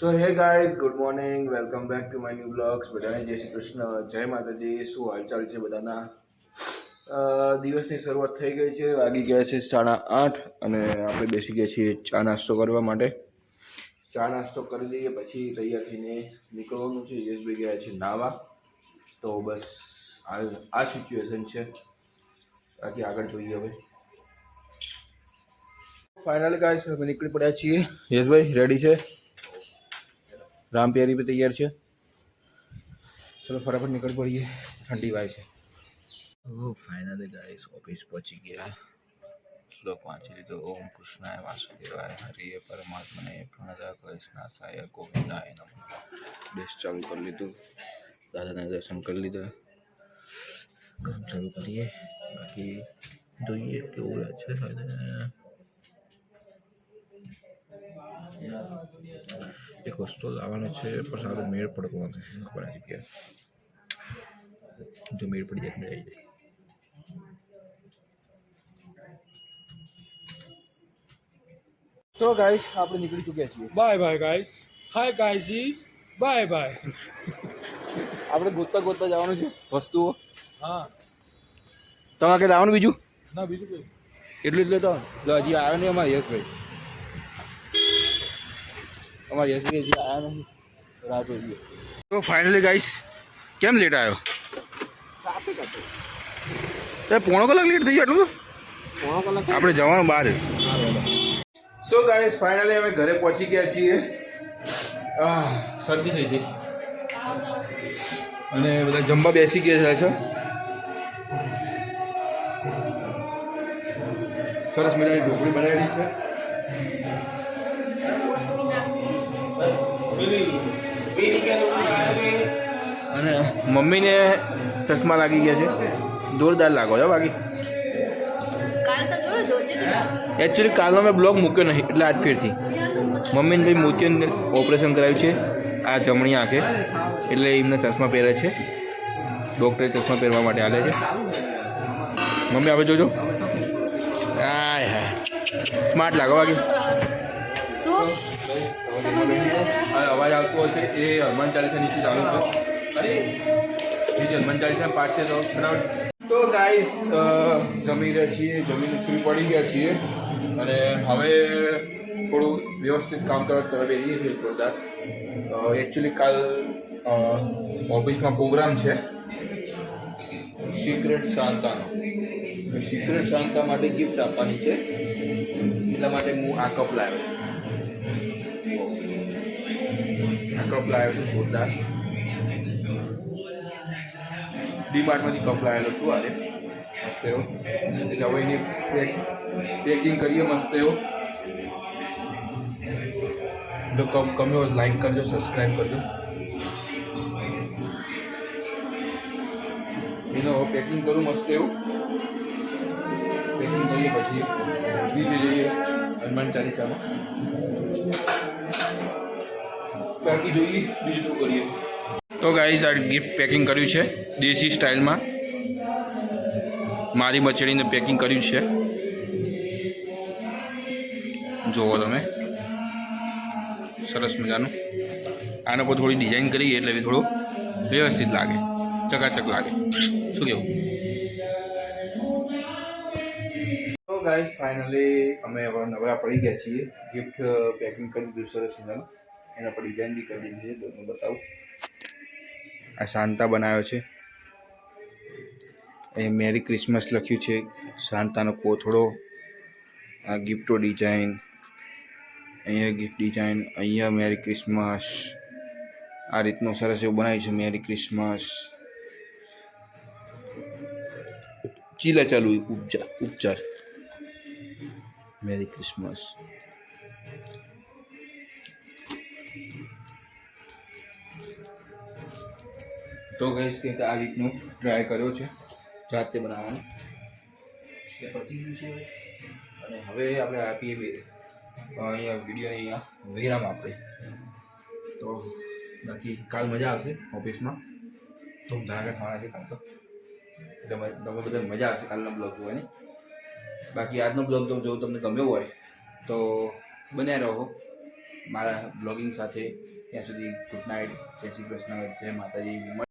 So hey guys good morning welcome back to my new blogs બધાને જય શ્રી કૃષ્ણ. જય માતાજી. શું હાલચાલ છે બધાના? દિવસની શરૂઆત થઈ ગઈ છે. વાગી ગયા છે સાડા આઠ અને આપણે બેસી ગયા છીએ ચા નાસ્તો કરવા માટે. ચા નાસ્તો કરી દઈએ, પછી તૈયાર થઈને નીકળવાનું છે. યશભાઈ ગયા છે નાવા. તો બસ આ આ સિચ્યુએશન છે. બાકી આગળ જોઈએ હવે. ફાઇનલી ગાઈસ અમે નીકળી પડ્યા છીએ. યશભાઈ રેડી છે? રામ પ્યારી બી તૈયાર છે. ચલો ફટાફટ નીકળી પડીએ. ઠંડી વાય છે. ઓ ફાઇનલી ગાઈસ ઓફિસ પહોંચી ગયા. શ્લોક વાંચી લીધો. ઓમ કૃષ્ણાય વાસુદેવાય. હરિએ પરમાત્માને પ્રણદા કૃષ્ણ સાય ગોવિંદાય નમઃ. બેસ ચાલુ કરી લીધું. દાદાના દર્શન કરી લીધા. કામ ચાલુ કરીએ. બાકી જોઈએ કેવું રહે છે એક વસ્તુ લાવવાનો છે પણ સારો મેળ પડતો નથી ખબર નથી કે જો મેળ પડી જાય મજા આવી જાય. તો ગાઈસ આપણે નીકળી ચૂક્યા છીએ. Bye bye guys. Hi guys is bye bye. આપણે ગોતતા ગોતતા જવાનું છે વસ્તુઓ. હા. તમારે કઈ લાવવાનું બીજું? ના બીજું કઈ. એટલું એટલે તો લો હજી આવ્યો નહીં અમારે યશભાઈ. અમારે યશભાઈ હજી આવ્યા નહીં રાહ જોઈએ તો ફાઇનલી ગાઈસ કેમ લેટ આવ્યો એ પોણો કલાક લેટ થઈ ગયો એટલું પોણો કલાક આપણે જવાનું બહાર. સો ગાઈસ ફાઇનલી અમે ઘરે પહોંચી ગયા છીએ. શરદી થઈ ગઈ. અને બધા જમવા બેસી ગયા છે. સરસ મજાની ઢોકળી બનાવેલી છે. અને મમ્મીને ચશ્મા લાગી ગયા છે. જોરદાર લાગો છો બાકી. એકચ્યુઅલી કાલનો મેં બ્લોગ મૂક્યો નહીં એટલે આજ ફેરથી. મમ્મીને ભાઈ મોતિયાનું ઓપરેશન કરાવ્યું છે આ જમણી આંખે. એટલે એમને ચશ્મા પહેરે છે. ડૉક્ટરે ચશ્મા પહેરવા માટે હાલે છે. મમ્મી હવે જોજો. હા હા સ્માર્ટ લાગો બાકી. શું અવાજ આવતો હશે. એ હનુમાન ચાલીસા નીચે ચાલુ છે અરે બીજી હનુમાન ચાલીસા પાઠ છે તો ફટાફટ તો ગાઈસ જમી રહ્યા છીએ. જમીને ફ્રી પડી ગયા છીએ. અને હવે થોડું વ્યવસ્થિત કામ કરવા કરવા બેસીએ છીએ જોરદાર. એકચ્યુઅલી કાલ ઓફિસમાં પ્રોગ્રામ છે. સિક્રેટ શાંતાનો સિક્રેટ શાંતા માટે ગિફ્ટ આપવાની છે. એટલા માટે હું આ કપ લાવ્યો છું. કપ લાવ્યો છું, જોરદાર. ડીમાર્ટમાંથી કપ લાવેલો છું આજે. મસ્ત એવો. એટલે હવે એની પેકિંગ કરીએ, મસ્ત એવો. જો કપ ગમ્યો લાઈક કરજો સબસ્ક્રાઈબ કરજો. એનો હવે પેકિંગ કરું, મસ્ત એવું. પેકિંગ કરીએ પછી. નીચે જઈએ હનુમાન ચાલીસામાં. બાકી જોઈએ બીજું શું કરીએ? તો ગાઈઝ આ ગિફ્ટ પેકિંગ કર્યું છે દેશી સ્ટાઇલમાં મારી મચડીને પેકિંગ કર્યું છે. જુઓ તમે. સરસ મજાનું. આના પર થોડી ડિઝાઇન કરીએ એટલે થોડું વ્યવસ્થિત લાગે. ચકાચક લાગે. શું કેવું? તો ગાઈસ ફાઇનલી અમે હવે નવરા પડી ગયા છીએ. ગિફ્ટ પેકિંગ કરી દીધું સરસ મજાનું. એના પર ડિઝાઇન બી કરી દીધી છે, તો હું બતાવું. આ શાંતા બનાવ્યો છે. એ મેરી ક્રિસમસ લખ્યું છે. શાંતાનો કોથળો, આ ગિફ્ટો ડિઝાઇન અહીંયા ગિફ્ટ ડિઝાઇન અહીંયા મેરી ક્રિસમસ. આ રીતનું સરસ એવું બનાવ્યું છે મેરી ક્રિસમસ. ચીલા ચાલુ ઉપચાર ઉપચાર. Merry Christmas. તો ગઈશ કંઈક આ રીતનું ટ્રાય કર્યો છે. જાતે બનાવવાનું. છે અને હવે આપણે આપીએ અહીંયા વિડીયોને અહીંયા વિરામ આપણે. તો બાકી કાલ મજા આવશે ઓફિસમાં. તો ધડાકા થવાના છે કાલ તો. એટલે તમે બધા મજા આવશે કાલનો બ્લોગ જોવાની. બાકી આજનો બ્લોગ જો જો તમને ગમ્યો હોય, તો બન્યા રહો. મારા બ્લોગિંગ સાથે ત્યાં સુધી ગુડ નાઇટ. જય શ્રી કૃષ્ણ, જય માતાજી.